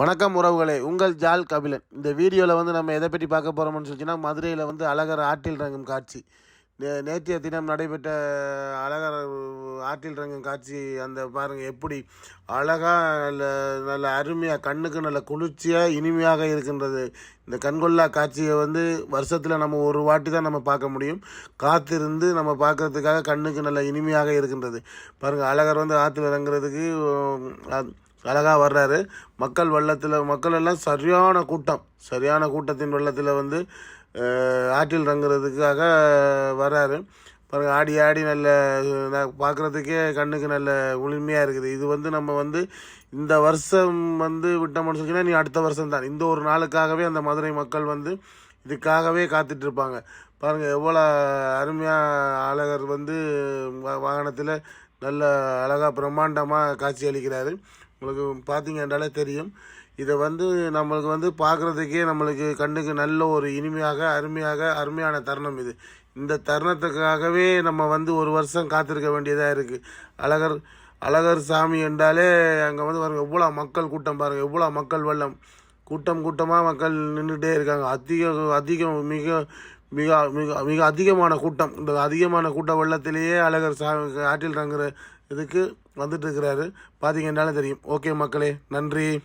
வணக்கம் உறவுகளே உங்கள் ஜால் கபிலன். இந்த வீடியோவில் வந்து நம்ம எதை பற்றி பார்க்க போகிறோம்னு சொல்லிச்சுன்னா மதுரையில் வந்து அழகர் ஆற்றில் ரங்கும் காட்சி. நே நேற்றைய தினம் நடைபெற்ற அழகர் ஆற்றில் ரங்கும் காட்சி அந்த பாருங்கள் எப்படி அழகாக நல்ல நல்ல அருமையாக கண்ணுக்கு நல்ல குளிர்ச்சியாக இனிமையாக இருக்கின்றது. இந்த கண்கொள்ளா காட்சியை வந்து வருஷத்தில் நம்ம ஒரு வாட்டி தான் நம்ம பார்க்க முடியும். காத்திருந்து நம்ம பார்க்கறதுக்காக கண்ணுக்கு நல்ல இனிமையாக இருக்கின்றது. பாருங்கள் அழகர் வந்து ஆற்றில் இறங்குறதுக்கு அழகாக வர்றாரு. மக்கள் வெள்ளத்தில் மக்கள் எல்லாம் சரியான கூட்டம். சரியான கூட்டத்தின் வெள்ளத்தில் வந்து ஆற்றில் இறங்குறதுக்காக வர்றாரு. பாருங்க ஆடி ஆடி நல்ல நான் பார்க்குறதுக்கே கண்ணுக்கு நல்ல குளிர்மையாக இருக்குது. இது வந்து நம்ம வந்து இந்த வருஷம் வந்து விட்டோம்னு சொன்னீங்கன்னா நீ அடுத்த வருஷம் தான் இந்த ஒரு நாளுக்காகவே அந்த மதுரை மக்கள் வந்து இதுக்காகவே காத்துட்ருப்பாங்க. பாருங்கள் எவ்வளோ அருமையாக அழகர் வந்து வாகனத்தில் நல்ல அழகாக பிரம்மாண்டமாக காட்சி அளிக்கிறாரு. உங்களுக்கு பார்த்தீங்க என்றாலே தெரியும். இதை வந்து நம்மளுக்கு வந்து பார்க்குறதுக்கே நம்மளுக்கு கண்ணுக்கு நல்ல ஒரு இனிமையாக அருமையாக அருமையான தருணம் இது. இந்த தருணத்துக்காகவே நம்ம வந்து ஒரு வருஷம் காத்திருக்க வேண்டியதாக இருக்குது அழகர் அழகர் சாமி என்றாலே அங்கே வந்து பாருங்கள் எவ்வளோ மக்கள் கூட்டம் பாருங்கள் எவ்வளோ மக்கள் வெள்ளம். கூட்டம் கூட்டமாக மக்கள் நின்றுட்டே இருக்காங்க. அதிக அதிகம் மிக மிக மிக மிக அதிகமான கூட்டம். இந்த அதிகமான கூட்ட வெள்ளத்திலேயே அழகர் சா ஆற்றில் இறங்குற இதுக்கு வந்துட்டு இருக்கிறாரு. பார்த்தீங்கன்னாலும் தெரியும். ஓகே மக்களே நன்றி.